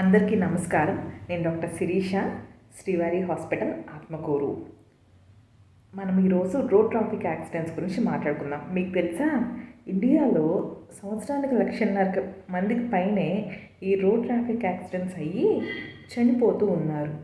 అందరికీ నమస్కారం. నేను డాక్టర్ శిరీష శ్రీవారి హాస్పిటల్ ఆత్మకూరు. మనం ఈరోజు రోడ్ ట్రాఫిక్ యాక్సిడెంట్స్ గురించి మాట్లాడుకుందాం. మీకు తెలుసా? ఇండియాలో సంవత్సరానికి లక్షన్నర మందికి పైనే ఈ రోడ్ ట్రాఫిక్ యాక్సిడెంట్స్ అయ్యి చనిపోతూ ఉన్నారు.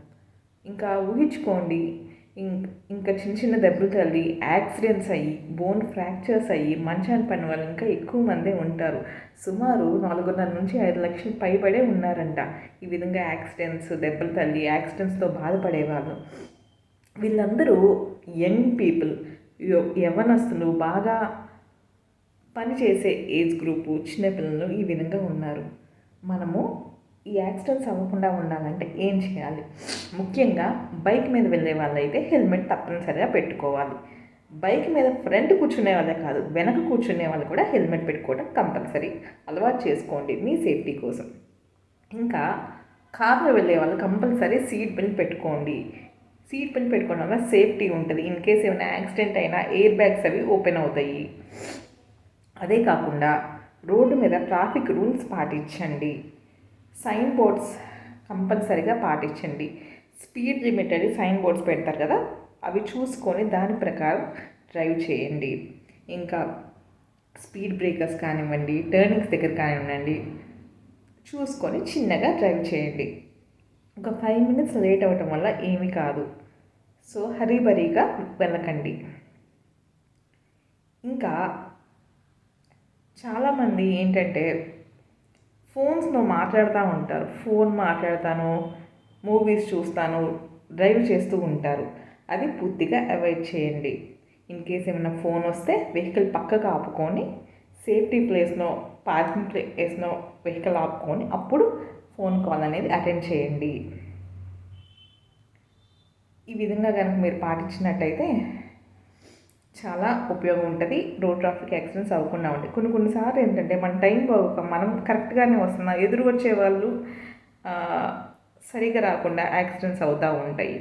ఇంకా ఊహించుకోండి. ఇం- ఇంకా చిన్న చిన్న దెబ్బలు తల్లి యాక్సిడెంట్స్ అయ్యి బోన్ ఫ్రాక్చర్స్ అయ్యి మంచాన్ని పని వాళ్ళు ఇంకా ఎక్కువ మందే ఉంటారు. సుమారు నాలుగున్నర నుంచి ఐదు లక్షలు పైబడే ఉన్నారంట. ఈ విధంగా యాక్సిడెంట్స్ దెబ్బలు తల్లి యాక్సిడెంట్స్తో బాధపడేవాళ్ళు. వీళ్ళందరూ యంగ్ పీపుల్. యవనస్తులు యవ్వనస్తులు బాగా పనిచేసే ఏజ్ గ్రూపు చిన్నపిల్లలు ఈ విధంగా ఉన్నారు. మనము ఈ యాక్సిడెంట్స్ అవ్వకుండా ఉండాలంటే ఏం చేయాలి? ముఖ్యంగా బైక్ మీద వెళ్ళే వాళ్ళైతే హెల్మెట్ తప్పనిసరిగా పెట్టుకోవాలి. బైక్ మీద ఫ్రంట్ కూర్చునే వాళ్ళే కాదు వెనక కూర్చునే వాళ్ళు కూడా హెల్మెట్ పెట్టుకోవడం కంపల్సరీ. అలవాటు చేసుకోండి మీ సేఫ్టీ కోసం. ఇంకా కార్లో వెళ్ళే వాళ్ళు కంపల్సరీ సీట్ బెల్ట్ పెట్టుకోండి. సీట్ బెల్ట్ పెట్టుకోవడం వల్ల సేఫ్టీ ఉంటుంది. ఇన్ కేస్ ఏమైనా యాక్సిడెంట్ అయినా ఎయిర్ బ్యాగ్స్ అవి ఓపెన్ అవుతాయి. అదే కాకుండా రోడ్డు మీద ట్రాఫిక్ రూల్స్ పాటించండి. సైన్ బోర్డ్స్ కంపల్సరిగా పాటించండి. స్పీడ్ లిమిట్ అని సైన్ బోర్డ్స్ పెడతారు కదా అవి చూసుకొని దాని ప్రకారం డ్రైవ్ చేయండి. ఇంకా స్పీడ్ బ్రేకర్స్ కానివ్వండి టర్నింగ్స్ దగ్గర కానివ్వండి చూసుకొని చిన్నగా డ్రైవ్ చేయండి. ఒక ఫైవ్ మినిట్స్ లేట్ అవ్వటం వల్ల ఏమీ కాదు. సో హరీబరీగా వెళ్ళకండి. ఇంకా చాలామంది ఏంటంటే ఫోన్స్లో మాట్లాడుతూ ఉంటారు. ఫోన్ మాట్లాడతాను మూవీస్ చూస్తాను డ్రైవ్ చేస్తూ ఉంటారు. అది పూర్తిగా అవాయిడ్ చేయండి. ఇన్ కేస్ ఏమైనా ఫోన్ వస్తే వెహికల్ పక్కకు ఆపుకొని సేఫ్టీ ప్లేస్లో పార్కింగ్ ప్లేస్లో వెహికల్ ఆపుకొని అప్పుడు ఫోన్ కాల్ అనేది అటెండ్ చేయండి. ఈ విధంగా కనుక మీరు పాటించినట్టయితే చాలా ఉపయోగం ఉంటుంది రోడ్ ట్రాఫిక్ యాక్సిడెంట్స్ అవ్వకుండా ఉంటాయి కొన్ని కొన్నిసార్లు ఏంటంటే మన టైం బాగోక మనం కరెక్ట్గానే వస్తున్నాం ఎదురు వచ్చే వాళ్ళు సరిగా రాకుండా యాక్సిడెంట్స్ అవుతూ ఉంటాయి.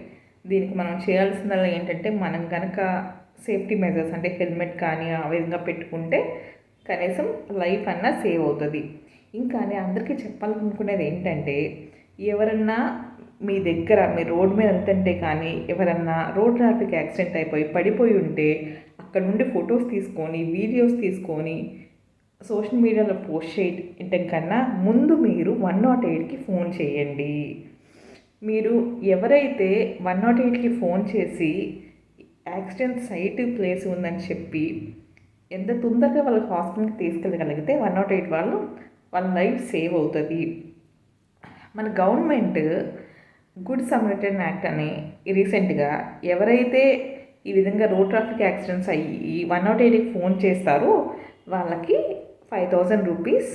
దీనికి మనం చేయాల్సిందల్లా ఏంటంటే మనం కనుక సేఫ్టీ మెజర్స్ అంటే హెల్మెట్ కానీ ఆ విధంగా పెట్టుకుంటే కనీసం లైఫ్ అన్నా సేవ్ అవుతుంది. ఇంకా నేను అందరికీ చెప్పాలనుకునేది ఏంటంటే ఎవరన్నా మీ దగ్గర మీ రోడ్ మీద ఎంతంటే కానీ ఎవరన్నా రోడ్ ట్రాఫిక్ యాక్సిడెంట్ అయిపోయి పడిపోయి ఉంటే అక్కడ నుండి ఫొటోస్ తీసుకొని వీడియోస్ తీసుకొని సోషల్ మీడియాలో పోస్ట్ చేయటం కన్నా ముందు మీరు వన్ నాట్ ఎయిట్కి ఫోన్ చేయండి. మీరు ఎవరైతే వన్ నాట్ ఎయిట్కి ఫోన్ చేసి యాక్సిడెంట్ సైట్ ప్లేస్ ఉందని చెప్పి ఎంత తొందరగా వాళ్ళకి హాస్పిటల్కి తీసుకెళ్ళగలిగితే వన్ నాట్ ఎయిట్ వాళ్ళు వాళ్ళ లైఫ్ సేవ్ అవుతుంది. మన గవర్నమెంట్ గుడ్ సమరిటన్ యాక్ట్ అని రీసెంట్గా ఎవరైతే ఈ విధంగా రోడ్ ట్రాఫిక్ యాక్సిడెంట్స్ అయ్యి వన్ నాట్ ఎయిట్కి ఫోన్ చేస్తారో వాళ్ళకి ఫైవ్ థౌజండ్ రూపీస్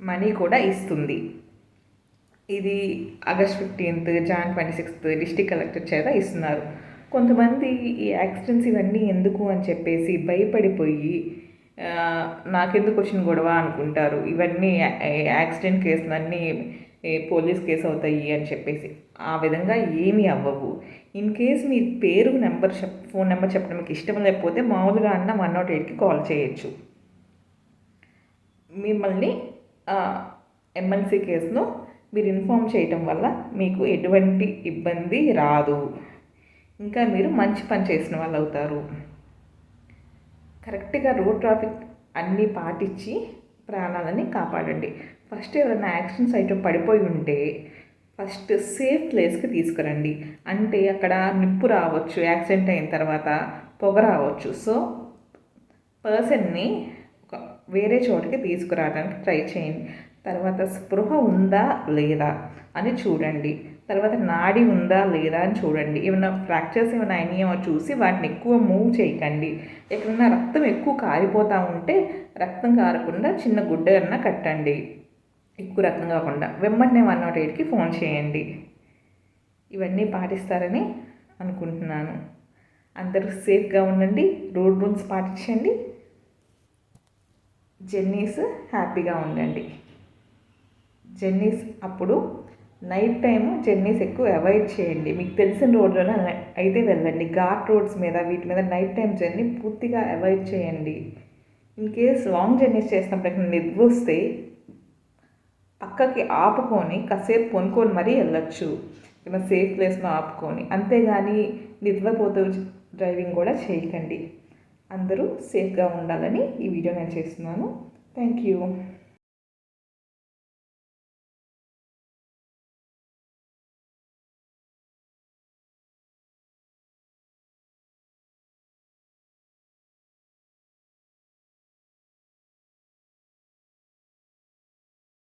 మనీ కూడా ఇస్తుంది. ఇది August fifteenth Jan twenty sixth district collector చేత ఇస్తున్నారు. కొంతమంది ఈ యాక్సిడెంట్స్ ఇవన్నీ ఎందుకు అని చెప్పేసి భయపడిపోయి నాకెందుకు వచ్చిన గొడవ అనుకుంటారు. ఇవన్నీ యాక్సిడెంట్ కేసులన్నీ పోలీస్ కేసు అవుతాయి అని చెప్పేసి. ఆ విధంగా ఏమీ అవ్వవు. ఇన్ కేస్ మీ పేరు నెంబర్ చెప్ ఫోన్ నెంబర్ చెప్పడం మీకు ఇష్టం లేకపోతే మామూలుగా అన్న వన్ నాట్ ఎయిట్కి కాల్ చేయొచ్చు. మిమ్మల్ని ఎమ్మెల్సీ కేసులో మీరు ఇన్ఫామ్ చేయటం వల్ల మీకు ఎటువంటి ఇబ్బంది రాదు. ఇంకా మీరు మంచి పని చేసిన వాళ్ళు అవుతారు కరెక్ట్గా రోడ్ ట్రాఫిక్ అన్నీ పాటించి ప్రాణాలని కాపాడండి. ఫస్ట్ ఎవరైనా యాక్సిడెంట్స్ అయితే పడిపోయి ఉంటే ఫస్ట్ సేఫ్ ప్లేస్కి తీసుకురండి. అంటే అక్కడ నిప్పు రావచ్చు యాక్సిడెంట్ అయిన తర్వాత పొగ రావచ్చు. సో పర్సన్ని ఒక వేరే చోటికి తీసుకురావడానికి ట్రై చేయండి. తర్వాత స్పృహ ఉందా లేదా అని చూడండి. తర్వాత నాడి ఉందా లేదా అని చూడండి. ఏమైనా ఫ్రాక్చర్స్ ఏమైనా అయినాయేమో చూసి వాటిని ఎక్కువ మూవ్ చేయకండి. ఎక్కడైనా రక్తం ఎక్కువ కారిపోతూ ఉంటే రక్తం కారకుండా చిన్న గుడ్డ అన్న కట్టండి. ఎక్కువ రక్తం కాకుండా. వెంబడినే వన్ నాట్ ఎయిట్కి ఫోన్ చేయండి. ఇవన్నీ పాటిస్తారని అనుకుంటున్నాను. అందరూ సేఫ్గా ఉండండి. రోడ్ రూల్స్ పాటించండి. జర్నీస్ హ్యాపీగా ఉండండి. జర్నీస్ అప్పుడు నైట్ టైము జర్నీస్ ఎక్కువ అవాయిడ్ చేయండి. మీకు తెలిసిన రోడ్లోనే అయితే వెళ్ళండి. ఘాట్ రోడ్స్ మీద వీటి మీద నైట్ టైం జర్నీ పూర్తిగా అవాయిడ్ చేయండి. ఇన్ కేస్ లాంగ్ జర్నీస్ చేసినప్పుడు నిద్ర వస్తే పక్కకి ఆపుకొని కాసేపు కొనుక్కొని మరీ వెళ్ళచ్చు. ఏమైనా సేఫ్ ప్లేస్లో ఆపుకొని. అంతేగాని నిద్రపోతూ డ్రైవింగ్ కూడా చేయకండి. అందరూ సేఫ్గా ఉండాలని ఈ వీడియో నేను చేస్తున్నాను. Thank you